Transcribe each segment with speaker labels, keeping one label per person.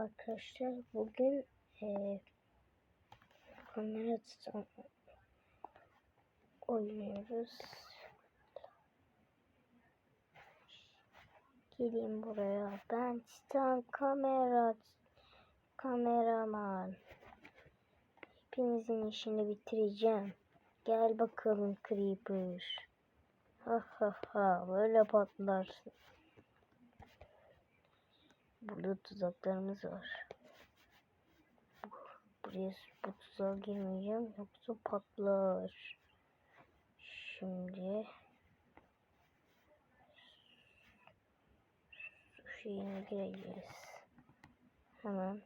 Speaker 1: arkadaşlar. Bugün eee kamera oynuyoruz. Gelin buraya. Ben Titan kamera kameraman. Hepinizin işini bitireceğim. Gel bakalım Creeper. Ha ha ha böyle patlarsın. Burada tuzaklarımız var. Buraya bu tuzağa girmeyeceğim yoksa patlar. Şimdi su şeyine gireceğiz. Hemen.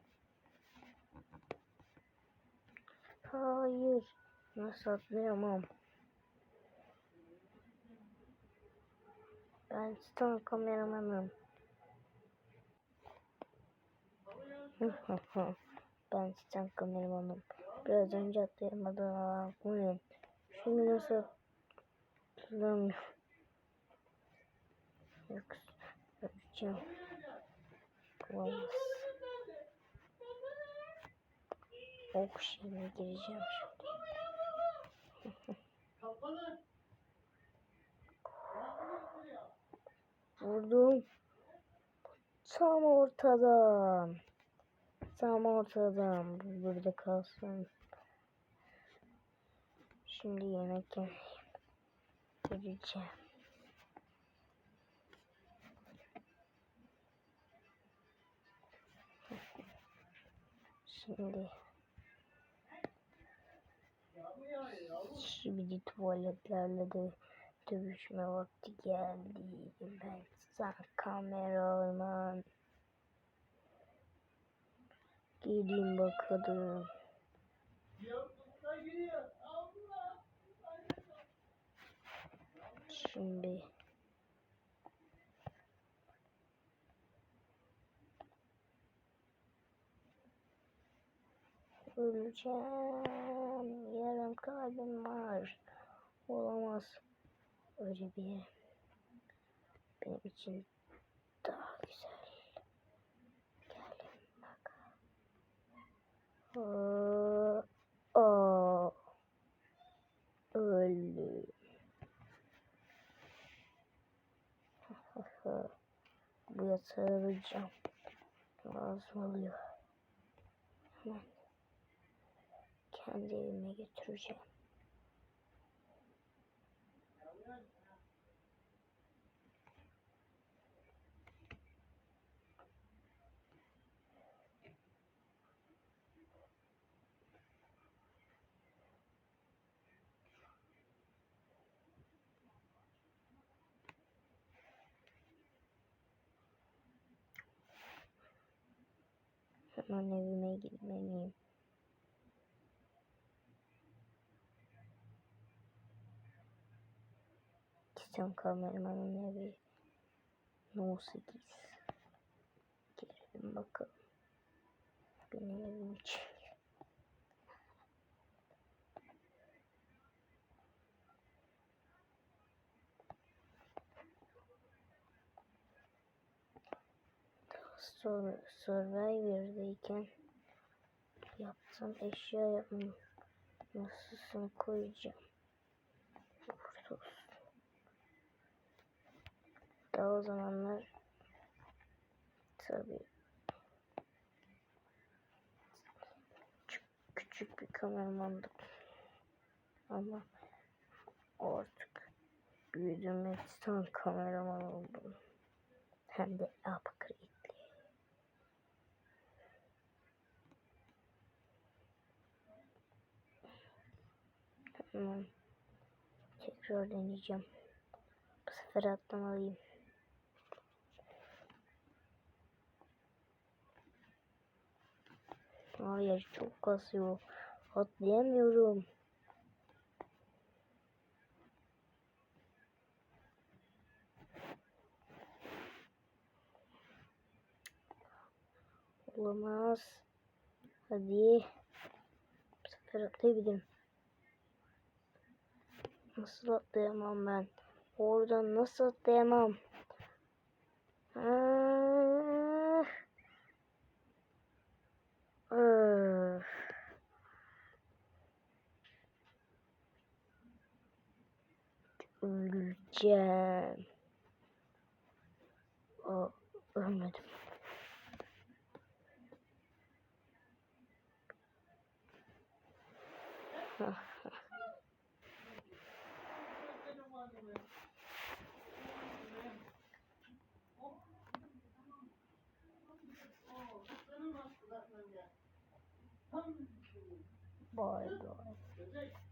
Speaker 1: Hayır. Nasıl atlayamam? Ben Stan kameramanım. Ben Stan kameramanım. Biraz önce atlayamadım ama. Şimdi nasıl atlamıyorum. Yoksa öleceğim. Olamaz. Ok şeyine gireceğim şimdi. Vurdum. Tam ortadan. Tam ortadan. Bu burada kalsın. Şimdi yemek yemeyeyim. Gireceğim. Şimdi Şimdi tuvaletlerle de dövüşme vakti geldi. Ben sen kameraman. Gelin bakalım. Şimdi Öleceğim. Yarım kalbim var. Olamaz. Öyle bir. Benim için daha güzel. Gelin bak. Aa, aa. Öldüm. Bu yatağı alacağım. Lazım oluyor. Hemen kendi evime götüreceğim. Hemen evime gitmeliyim. Titan kameramanın evi. No 8. Girelim bakalım. Benim evim için. Sur Survivor'dayken yaptığım eşya yapmayı nasılsın koyacağım. Burada olsun. Daha o zamanlar tabii küçük, bir kameramandım. Ama artık büyüdüm ve Titan kameraman oldum. Hem de upgrade'li. Hemen tekrar deneyeceğim. Bu sefer atlamalıyım. Hayır çok kasıyor. Atlayamıyorum. Olamaz. Hadi. Bu sefer atlayabilirim. Nasıl atlayamam ben? Oradan nasıl atlayamam? Ah. Ah. Öleceğim. Aa, ölmedim. Hah. Bay bay.